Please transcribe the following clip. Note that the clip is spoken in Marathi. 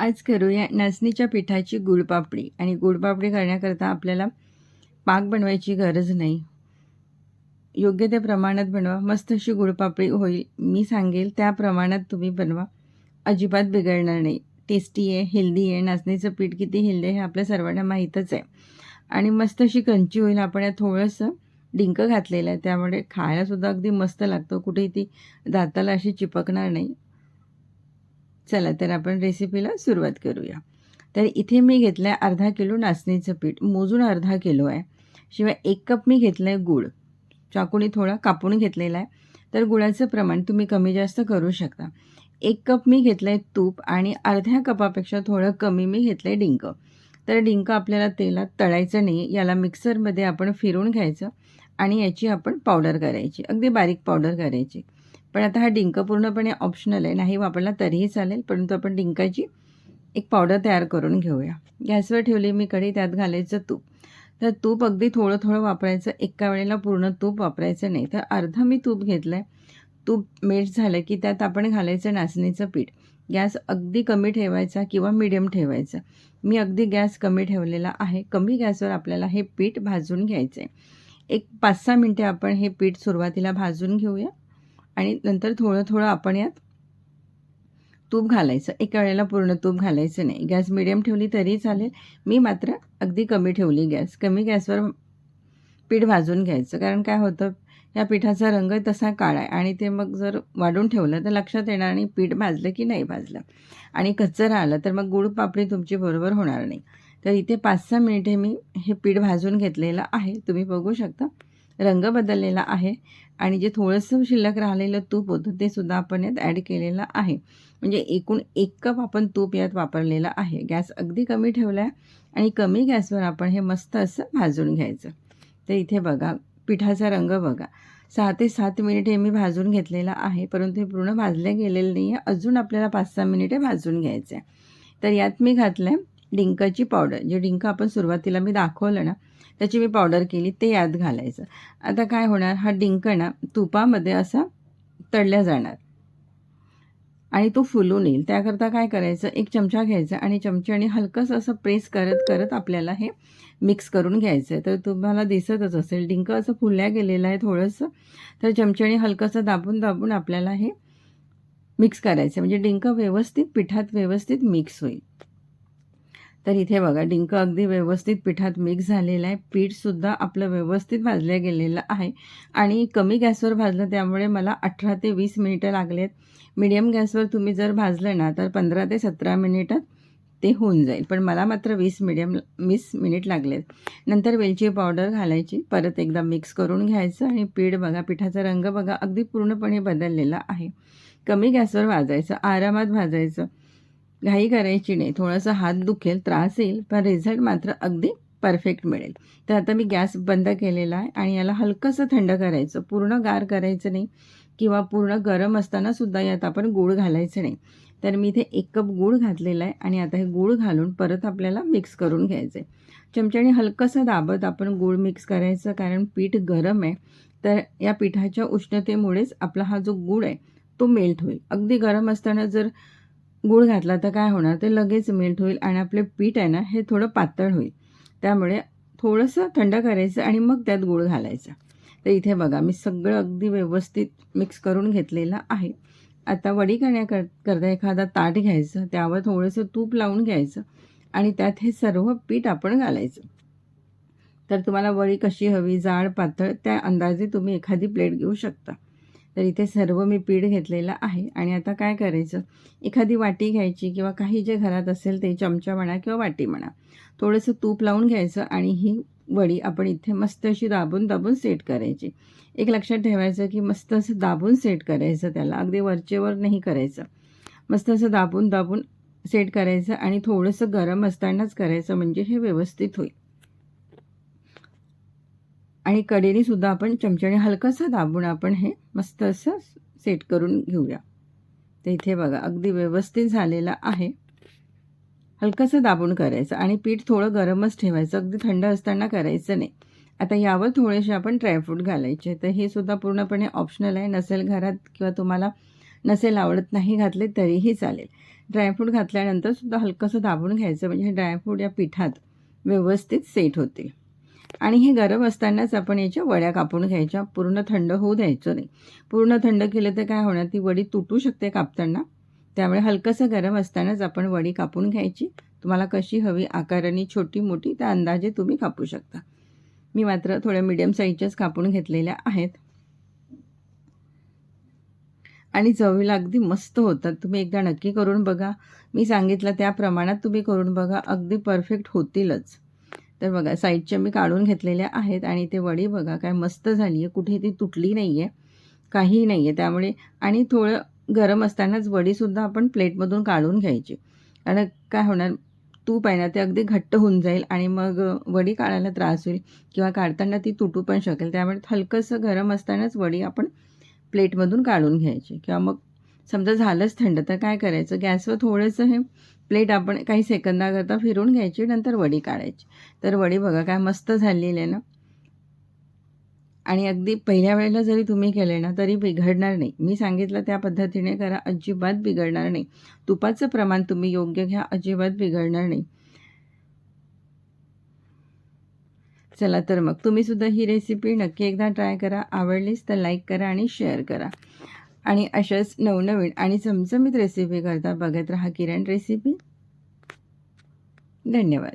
आज करूया नाचणीच्या पिठाची गुळपापडी. आणि गुळपापडी करण्याकरता आपल्याला पाक बनवायची गरज नाही. योग्य त्या प्रमाणात बनवा. मस्त अशी गुळपापडी होईल मी सांगेल. त्या प्रमाणात तुम्ही बनवा. अजिबात बिघडणार नाही. टेस्टी आहे हेल्दी आहे. नाचणीचं पीठ किती हेल्दी आहे हे आपल्या सर्वांना माहीतच आहे. आणि मस्त अशी कंची होईल. आपण यात थोडंसं डिंक घातलेलं आहे. त्यामुळे खायलासुद्धा अगदी मस्त लागतं. कुठेही ती दाताला अशी चिपकणार नाही. चला तर आपण रेसिपीला सुरुवात करूया. तर इथे मी घेतलं आहे अर्धा किलो नाचणीचं पीठ. मोजून अर्धा किलो आहे. शिवाय एक कप मी घेतलं आहे गूळ. चाकूने थोडा कापून घेतलेला आहे. तर गुळाचं प्रमाण तुम्ही कमी जास्त करू शकता. एक कप मी घेतलं आहे तूप आणि अर्ध्या कपापेक्षा थोडं कमी मी घेतलं आहे डिंक. तर डिंक आपल्याला तेलात तळायचं नाही याला मिक्सरमध्ये आपण फिरून घ्यायचं आणि याची आपण पावडर करायची. अगदी बारीक पावडर करायची. पण आता हा डिंक पूर्णपणे ऑप्शनल आहे. नाही वापरला तरीही चालेल परंतु आपण डिंकाची एक पावडर तयार करून घेऊया. गॅसवर ठेवली मी कढी त्यात घालायचं तूप. तर तूप अगदी थोडं थोडं वापरायचं एका वेळेला पूर्ण तूप वापरायचं नाही. तर अर्धं मी तूप घेतलं आहे तूप मेल्ट झालं की त्यात आपण घालायचं नाचणीचं पीठ. गॅस अगदी कमी ठेवायचा किंवा मिडियम ठेवायचा. मी अगदी गॅस कमी ठेवलेला आहे. कमी गॅसवर आपल्याला हे पीठ भाजून घ्यायचं आहे एक पाच सहा मिनटे आपण हे पीठ सुरुवातीला भाजून घेऊया. आणि नंतर थोडं थोडं आपण यात तूप घालायचं. एका वेळेला पूर्ण तूप घालायचं नाही. गॅस मिडियम ठेवली तरी चालेल. मी मात्र अगदी कमी ठेवली गॅस. कमी गॅसवर पीठ भाजून घ्यायचं. कारण काय होतं या पिठाचा रंग तसा काळा आहे आणि ते मग जर वाढून ठेवलं तर लक्षात येणार नाही पीठ भाजलं की नाही भाजलं. आणि कच्चं राहिलं तर मग गुळ पापडी तुमची बरोबर होणार नाही. तर इथे पाच सहा मिनिटे मी हे पीठ भाजून घेतलेलं आहे. तुम्ही बघू शकता. रंग बदललेला आहे. आणि जे थोडंसं शिल्लक राहिलेलं तूप होतं ते सुद्धा आपण यात ॲड केलेलं आहे. म्हणजे एकूण एक कप आपण तूप यात वापरलेलं आहे. गॅस अगदी कमी ठेवला आहे आणि कमी गॅसवर आपण हे मस्त असं भाजून घ्यायचं. तर इथे बघा पिठाचा रंग बघा. सहा ते सात मिनिटे मी भाजून घेतलेला आहे. परंतु हे पूर्ण भाजले गेलेलं नाही आहे अजून आपल्याला पाच सहा मिनिटे भाजून घ्यायचं आहे तर यात मी घातलं आहे डिंकाची पावडर जे डिंक आपण सुरुवातीला मी दाखवलं ना त्याची मी पावडर केली ते यात घालायचं. आता काय होणार हा डिंक ना तुपामध्ये असा तळल्या जाणार. आणि तो फुलून येईल. त्याकरता काय करायचं एक चमचा घ्यायचा आणि चमच्याने हलकंसं असं प्रेस करत करत आपल्याला हे मिक्स करून घ्यायचं आहे तर तुम्हाला दिसतच असेल डिंक असं फुलल्या गेलेलं आहे थोडंसं. तर चमच्याने हलकंसं दाबून दाबून आपल्याला हे मिक्स करायचं म्हणजे डिंक व्यवस्थित पिठात व्यवस्थित मिक्स होईल. तर इथे बघा डिंक अगदी व्यवस्थित पिठात मिक्स झालेलं आहे. पीठसुद्धा आपलं व्यवस्थित भाजलं गेलेलं आहे. आणि कमी गॅसवर भाजलं त्यामुळे मला अठरा ते वीस मिनिटं लागलेत. मीडियम गॅसवर तुम्ही जर भाजलं ना तर पंधरा ते सतरा मिनिटात ते होऊन जाईल. पण मला मात्र वीस मिडियम वीस मिनिट लागलेत. नंतर वेलची पावडर घालायची. परत एकदा मिक्स करून घ्यायचं. आणि पीठ बघा पिठाचा रंग बघा अगदी पूर्णपणे बदललेला आहे. कमी गॅसवर भाजायचं. आरामात भाजायचं. घाई करायची नाही. थोडंसं हात दुखेल त्रास येईल पण रिझल्ट मात्र अगदी परफेक्ट मिळेल. तर आता मी गॅस बंद केलेला आहे आणि याला हलकंसं थंड करायचं. पूर्ण गार करायचं नाही किंवा पूर्ण गरम असताना सुद्धा यात आपण गूळ घालायचं नाही. तर मी इथे एक कप गूळ घातलेला आहे आणि आता हे गूळ घालून परत आपल्याला मिक्स करून घ्यायचं आहे चमच्याने हलकंसं दाबत आपण गूळ मिक्स करायचं कारण पीठ गरम आहे. तर या पिठाच्या उष्णतेमुळेच आपला हा जो गूळ आहे तो मेल्ट होईल. अगदी गरम असताना जर गूळ घातला तर काय होणार? ते लगेच मेल्ट होईल आणि आपले पीठ आहे ना हे थोडं पातळ होईल. त्यामुळे थोडंसं थंड करायचं आणि मग त्यात गूळ घालायचा. तर इथे बघा मी सगळं अगदी व्यवस्थित मिक्स करून घेतलेलं आहे. आता वडी करण्याकर करता एखादा ताट घ्यायचं त्यावर थोडंसं तूप लावून घ्यायचं आणि त्यात हे सर्व पीठ आपण घालायचं. तर तुम्हाला वडी कशी हवी जाड पातळ त्या अंदाजे तुम्ही एखादी प्लेट घेऊ शकता. तर इथे सर्व मी पीठ घेतलेलं आहे. आणि आता काय करायचं? एखादी वाटी घ्यायची किंवा काही जे घरात असेल ते चमचा म्हणा किंवा वाटी म्हणा. थोडंसं तूप लावून घ्यायचं आणि ही वडी आपण इथे मस्त अशी दाबून दाबून सेट करायची. एक लक्षात ठेवायचं की मस्त असं दाबून सेट करायचं त्याला. अगदी वरचेवर नाही करायचं. मस्त असं दाबून दाबून सेट करायचं आणि थोडंसं गरम असतानाच करायचं म्हणजे हे व्यवस्थित होईल. आणि कडेने सुद्धा आपण चमच्याने हलकंसं दाबून आपण हे मस्त असं सेट करून घेऊया. तर इथे बघा अगदी व्यवस्थित झालेलं आहे. हलकंसं दाबून करायचं आणि पीठ थोडं गरमच ठेवायचं. अगदी थंड असताना करायचं नाही. आता यावर थोडेसे आपण ड्रायफ्रूट घालायचे. तर हे सुद्धा पूर्णपणे ऑप्शनल आहे. नसेल घरात किंवा तुम्हाला नसेल आवडत नाही घातले तरीही चालेल. ड्रायफ्रूट घातल्यानंतर सुद्धा हलकंसं दाबून घ्यायचं. म्हणजे ड्रायफ्रूट या पिठात व्यवस्थित सेट होतील. आणि हे गरम असतानाच आपण याच्या वड्या कापून घ्यायच्या. पूर्ण थंड होऊ द्यायचं नाही. पूर्ण थंड केलं तर काय होणार? ती वडी तुटू शकते कापताना. त्यामुळे हलकंसं गरम असतानाच आपण वडी कापून घ्यायची. तुम्हाला कशी हवी आकाराने छोटी मोठी त्या अंदाजे तुम्ही कापू शकता. मी मात्र थोड्या मिडियम साईजच्याच कापून घेतलेल्या आहेत. आणि चवीला अगदी मस्त होतात. तुम्ही एकदा नक्की करून बघा. मी सांगितलं त्या प्रमाणात तुम्ही करून बघा. अगदी परफेक्ट होतीलच. तर बघा साईडच्या मी काढून घेतलेल्या आहेत आणि ते वडी बघा काय मस्त झाली आहे कुठे ती तुटली नाही आहे काहीही नाही आहे त्यामुळे आणि थोडं गरम असतानाच वडीसुद्धा आपण प्लेटमधून काढून घ्यायची. कारण काय होणार? तूप आहे ना ते अगदी घट्ट होऊन जाईल आणि मग वडी काढायला त्रास होईल किंवा काढताना ती तुटू पण शकेल. त्यामुळे हलकंसं गरम असतानाच वडी आपण प्लेटमधून काढून घ्यायची किंवा मग समजा झालंच थंड तर काय करायचं? गॅसवर थोडंसं हे प्लेट आपण काही सेकंदाकरता फिरून घ्यायची नंतर वडी काढायची. तर वडी बघा काय मस्त झालेली आहे ना? आणि अगदी पहिल्या वेळेला जरी तुम्ही केले ना तरी बिघडणार नाही. मी सांगितलं त्या पद्धतीने करा अजिबात बिघडणार नाही. तुपाचं प्रमाण तुम्ही योग्य घ्या अजिबात बिघडणार नाही. चला तर मग तुम्ही सुद्धा ही रेसिपी नक्की एकदा ट्राय करा. आवडलीच तर लाईक करा आणि शेअर करा. आणि अशाच नवनवीन आणि चमचमीत रेसिपी करता बघत राहा किरण रेसिपी धन्यवाद.